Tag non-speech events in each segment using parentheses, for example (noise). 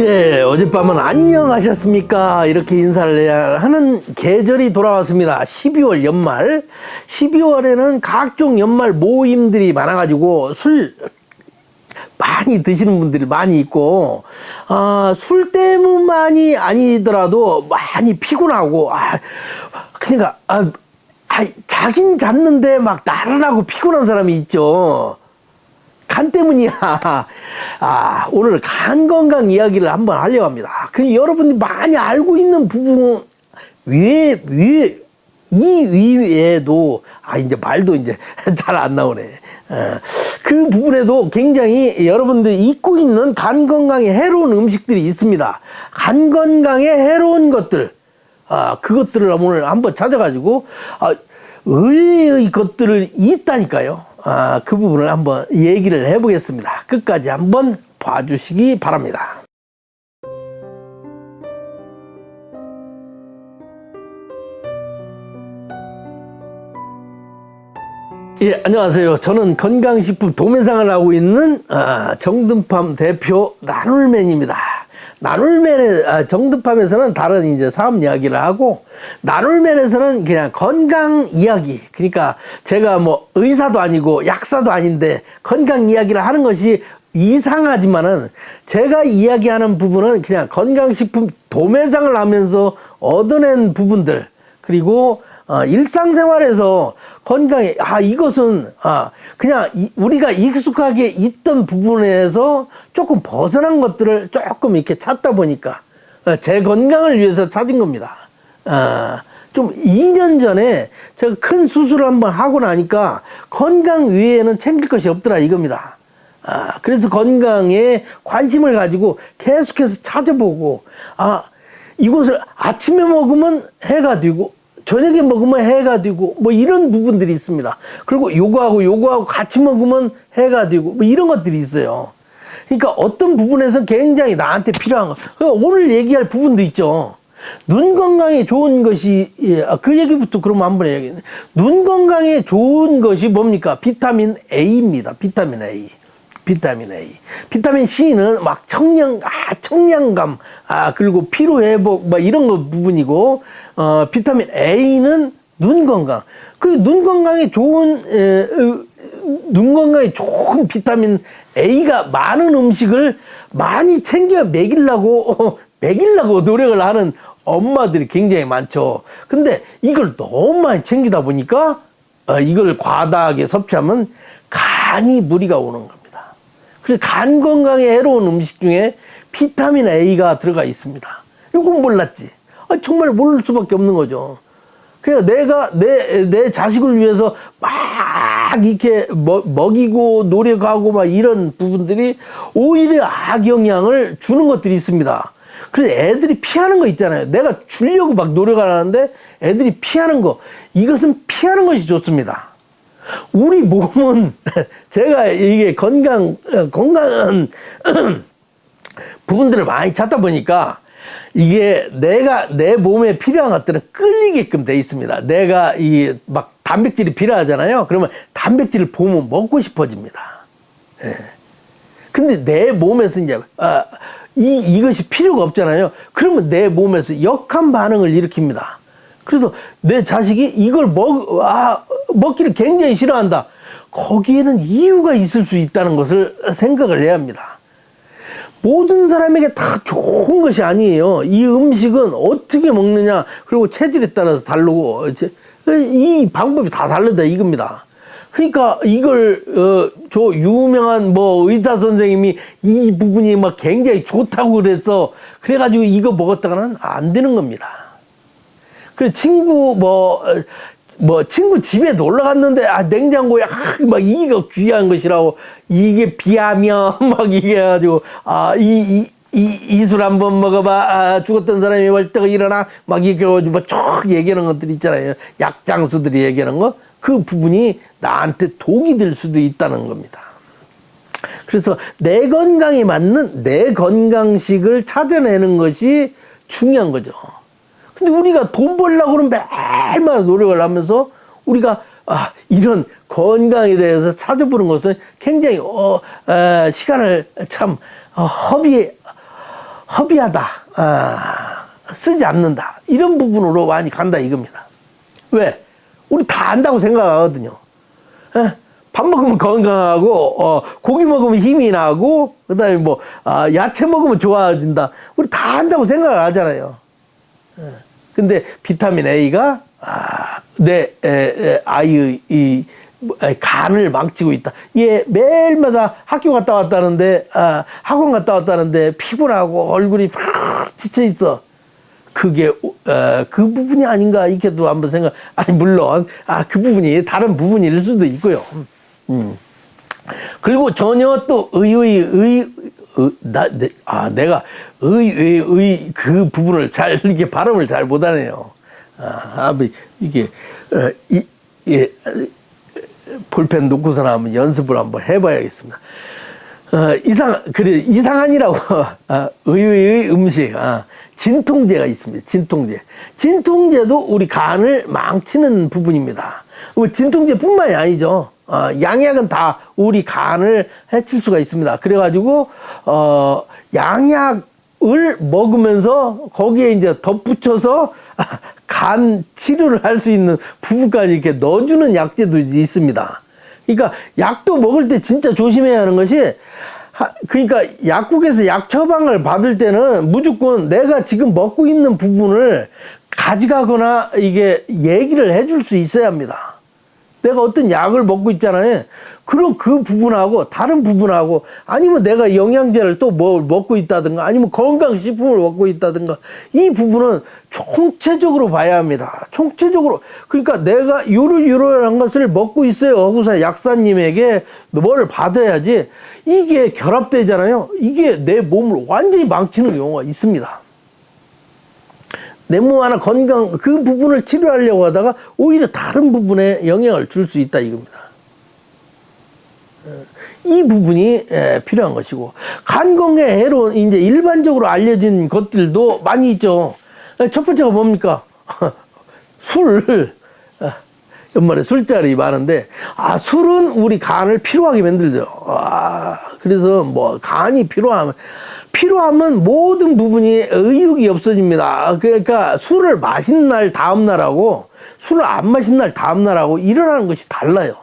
예, 어젯밤은 안녕하셨습니까? 이렇게 인사를 해야 하는 계절이 돌아왔습니다. 12월 연말. 12월에는 각종 연말 모임들이 많아가지고 술 많이 드시는 분들이 많이 있고, 아, 술 때문만이 아니더라도 많이 피곤하고, 아, 그러니까, 아, 아, 자긴 잤는데 막 나른하고 피곤한 사람이 있죠. 간 때문이야. (laughs) 아, 오늘 간 건강 이야기를 한번 하려고 합니다. 그 여러분들이 많이 알고 있는 부분, 위에, 위에, 이 위에도, 아, 이제 말도 이제 (laughs) 잘 안 나오네. 어, 그 부분에도 굉장히 여러분들이 잊고 있는 간 건강에 해로운 음식들이 있습니다. 간 건강에 해로운 것들, 아, 그것들을 오늘 한번 찾아가지고, 아, 의외의 것들을 있다니까요. 아, 그 부분을 한번 얘기를 해보겠습니다. 끝까지 한번 봐주시기 바랍니다. 예, 안녕하세요. 저는 건강식품 도매상을 하고 있는 아, 정든팜 대표 나눌맨입니다. 나눌맨의 아, 정든팜에서는 다른 이제 사업 이야기를 하고 나눌맨에서는 그냥 건강 이야기. 그러니까 제가 뭐 의사도 아니고 약사도 아닌데 건강 이야기를 하는 것이 이상하지만은 제가 이야기하는 부분은 그냥 건강식품 도매상을 하면서 얻어낸 부분들 그리고 어, 일상생활에서 건강에 아 이것은 아 그냥 이, 우리가 익숙하게 있던 부분에서 조금 벗어난 것들을 조금 이렇게 찾다 보니까 어, 제 건강을 위해서 찾은 겁니다. 아, 좀 2년 전에 제가 큰 수술을 한번 하고 나니까 건강 위에는 챙길 것이 없더라 이겁니다. 아, 그래서 건강에 관심을 가지고 계속해서 찾아보고, 아, 이것을 아침에 먹으면 해가 되고, 저녁에 먹으면 해가 되고, 뭐 이런 부분들이 있습니다. 그리고 요거하고 요거하고 같이 먹으면 해가 되고, 뭐 이런 것들이 있어요. 그러니까 어떤 부분에서 굉장히 나한테 필요한 거. 그러니까 오늘 얘기할 부분도 있죠. 눈 건강에 좋은 것이 예, 아, 그 얘기부터 그러면 한번 해야겠네. 눈 건강에 좋은 것이 뭡니까? 비타민 A입니다. 비타민 A. 비타민 A. 비타민 C는 막 청량, 아, 청량감, 아, 그리고 피로회복, 막 이런 거 부분이고, 어, 비타민 A는 눈 건강. 그 눈 건강에 좋은, 에, 으, 눈 건강에 좋은 비타민 A가 많은 음식을 많이 챙겨 먹이려고, (laughs) 어, 먹이려고 노력을 하는 엄마들이 굉장히 많죠. 근데 이걸 너무 많이 챙기다 보니까, 어, 이걸 과다하게 섭취하면 간이 무리가 오는 겁니다. 그래서 간 건강에 해로운 음식 중에 비타민 A가 들어가 있습니다. 이건 몰랐지. 아, 정말 모를 수밖에 없는 거죠. 그냥 내가 내, 내 자식을 위해서 막 이렇게 먹, 먹이고 노력하고 막 이런 부분들이 오히려 악영향을 주는 것들이 있습니다. 그래서 애들이 피하는 거 있잖아요. 내가 주려고 막 노력을 하는데 애들이 피하는 거. 이것은 피하는 것이 좋습니다. 우리 몸은 (laughs) 제가 이게 건강 건강한 (clears throat) 부분들을 많이 찾다 보니까 이게 내가 내 몸에 필요한 것들은 끌리게끔 돼 있습니다. 내가 이 막 단백질이 필요하잖아요. 그러면 단백질을 보면 먹고 싶어집니다. 예. 근데 내 몸에서 이제 아, 이 이것이 필요가 없잖아요. 그러면 내 몸에서 역한 반응을 일으킵니다. 그래서 내 자식이 이걸 먹, 아, 먹기를 굉장히 싫어한다. 거기에는 이유가 있을 수 있다는 것을 생각을 해야 합니다. 모든 사람에게 다 좋은 것이 아니에요. 이 음식은 어떻게 먹느냐, 그리고 체질에 따라서 다르고, 이 방법이 다 다르다 이겁니다. 그러니까 이걸 어, 저 유명한 뭐 의사 선생님이 이 부분이 막 굉장히 좋다고 그래서 그래가지고 이거 먹었다가는 안 되는 겁니다. 그 친구 뭐, 뭐, 친구 집에 놀러 갔는데, 아, 냉장고에, 아, 막, 이거 귀한 것이라고, 이게 비하면, (laughs) 막, 이게 해가지고, 아, 이, 이, 이, 이술 한번 먹어봐. 아, 죽었던 사람이 월떡 일어나. 막, 이렇게 해가지고, 뭐, 쭉 얘기하는 것들 있잖아요. 약장수들이 얘기하는 거. 그 부분이 나한테 독이 될 수도 있다는 겁니다. 그래서 내 건강에 맞는 내 건강식을 찾아내는 것이 중요한 거죠. 근데 우리가 돈 벌려고 그러면 매일마다 노력을 하면서 우리가 아, 이런 건강에 대해서 찾아보는 것은 굉장히 어, 어, 시간을 참 어, 허비 허비하다, 아, 쓰지 않는다 이런 부분으로 많이 간다 이겁니다. 왜? 우리 다 안다고 생각하거든요. 예? 밥 먹으면 건강하고 어, 고기 먹으면 힘이 나고 그다음에 뭐 아, 야채 먹으면 좋아진다. 우리 다 안다고 생각을 하잖아요. 예. 근데 비타민 A가 아, 내 에, 에, 아이의 이 뭐, 에, 간을 망치고 있다. 얘 매일마다 학교 갔다 왔다는데 아, 학원 갔다 왔다는데 피곤하고 얼굴이 팍 지쳐 있어. 그게 어, 그 부분이 아닌가 이렇게도 한번 생각. 아니 물론 아 그 부분이 다른 부분일 수도 있고요. 음. 그리고 전혀 또 의의 의, 의 나, 내, 아, 내가 의 의 의 그 부분을 잘 (laughs) 이렇게 발음을 잘 못하네요. 아, 이게 어, 이, 예, 볼펜 놓고서 한번 연습을 한번 해봐야겠습니다. 어, 이상 그래 이상한이라고 (laughs) 아, 의외의 음식 아, 진통제가 있습니다. 진통제. 진통제도 우리 간을 망치는 부분입니다. 뭐 진통제 뿐만이 아니죠. 어, 양약은 다 우리 간을 해칠 수가 있습니다. 그래가지고 어, 양약을 먹으면서 거기에 이제 덧붙여서 (laughs) 간 치료를 할 수 있는 부분까지 이렇게 넣어주는 약제도 있습니다. 그러니까 약도 먹을 때 진짜 조심해야 하는 것이 하- 그러니까 약국에서 약 처방을 받을 때는 무조건 내가 지금 먹고 있는 부분을 가져가거나 이게 얘기를 해줄 수 있어야 합니다. 내가 어떤 약을 먹고 있잖아요. 그럼 그 부분하고 다른 부분하고 아니면 내가 영양제를 또뭐 먹고 있다든가 아니면 건강식품을 먹고 있다든가 이 부분은 총체적으로 봐야 합니다. 총체적으로. 그러니까 내가 요러요러한 것을 먹고 있어요. 하고서 약사님에게 뭘 받아야지 이게 결합되잖아요. 이게 내 몸을 완전히 망치는 경우가 있습니다. 내몸 하나 건강 그 부분을 치료하려고 하다가 오히려 다른 부분에 영향을 줄 수 있다 이겁니다. 어, 이 부분이 에, 필요한 것이고 간 건강에 해로운 이제 일반적으로 알려진 것들도 많이 있죠. 에, 첫 번째가 뭡니까? (laughs) 술. 아, 연말에 술자리 많은데 아 술은 우리 간을 피로하게 만들죠. 아 그래서 뭐 간이 피로하면 피로하면 모든 부분이 의욕이 없어집니다. 그러니까 술을 마신 날 다음 날하고 술을 안 마신 날 다음 날하고 일어나는 것이 달라요.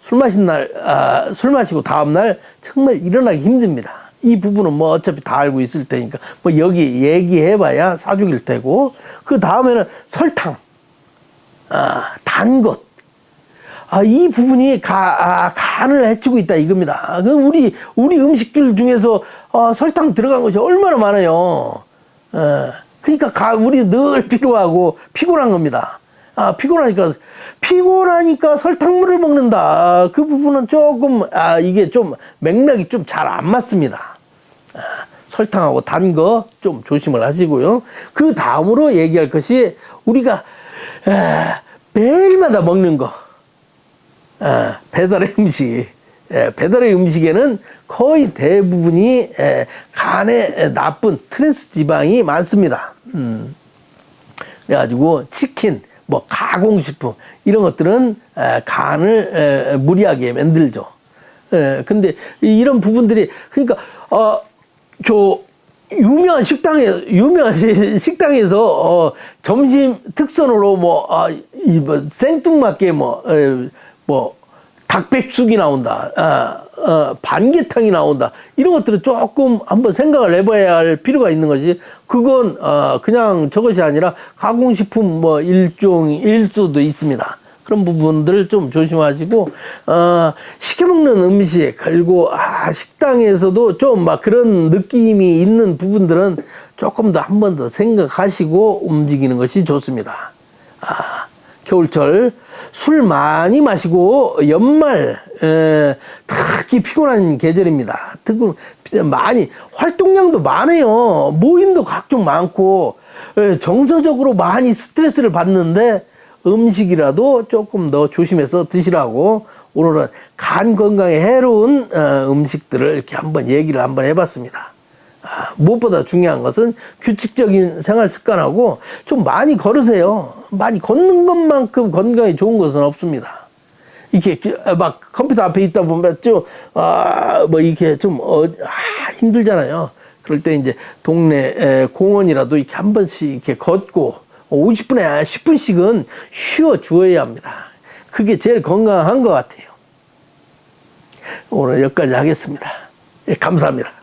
술 마신 날, 아, 술 마시고 다음 날 정말 일어나기 힘듭니다. 이 부분은 뭐 어차피 다 알고 있을 테니까 뭐 여기 얘기해봐야 사족일 테고 그 다음에는 설탕, 아, 단 것. 아, 이 부분이 가, 아, 간을 해치고 있다 이겁니다. 그 우리, 우리 음식들 중에서 어, 설탕 들어간 것이 얼마나 많아요. 어, 그러니까 가, 우리 늘 필요하고 피곤한 겁니다. 아, 피곤하니까, 피곤하니까 설탕물을 먹는다. 그 부분은 조금, 아, 이게 좀 맥락이 좀 잘 안 맞습니다. 아, 설탕하고 단 거 좀 조심을 하시고요. 그 다음으로 얘기할 것이 우리가 아, 매일마다 먹는 거. 아, 배달의 (laughs) 음식. 예, 배달의 음식에는 거의 대부분이 에, 간에 나쁜 트랜스 지방이 많습니다. 음. 그래가지고 치킨, 뭐 가공식품 이런 것들은 에, 간을 에, 무리하게 만들죠. 에, 근데 이- 이런 부분들이 그러니까 어저 유명한 식당에 유명한 시- 식당에서 어 점심 특선으로 뭐 아 이 뭐 생뚱맞게 뭐 뭐 닭백숙이 나온다. 아, 어, 반개탕이 나온다. 이런 것들은 조금 한번 생각을 해봐야 할 필요가 있는 거지. 그건 어, 그냥 저것이 아니라 가공식품 뭐 일종일 수도 있습니다. 그런 부분들 좀 조심하시고 어, 시켜 먹는 음식 그리고 아, 식당에서도 좀 막 그런 느낌이 있는 부분들은 조금 더 한 번 더 생각하시고 움직이는 것이 좋습니다. 아, 겨울철 술 많이 마시고 연말 에, 특히 피곤한 계절입니다. 특히 많이 활동량도 많아요. 모임도 각종 많고 에, 정서적으로 많이 스트레스를 받는데 음식이라도 조금 더 조심해서 드시라고 오늘은 간 건강에 해로운 어, 음식들을 이렇게 한번 얘기를 한번 해봤습니다. 아, 무엇보다 중요한 것은 규칙적인 생활 습관하고 좀 많이 걸으세요. 많이 걷는 것만큼 건강에 좋은 것은 없습니다. 이렇게 기- 막 컴퓨터 앞에 있다 보면 좀, 아, 뭐 이렇게 좀, 어, 아, 힘들잖아요. 그럴 때 이제 동네 에, 공원이라도 이렇게 한 번씩 이렇게 걷고 50분에 10분씩은 쉬어 주어야 합니다. 그게 제일 건강한 것 같아요. 오늘 여기까지 하겠습니다. 예, 감사합니다.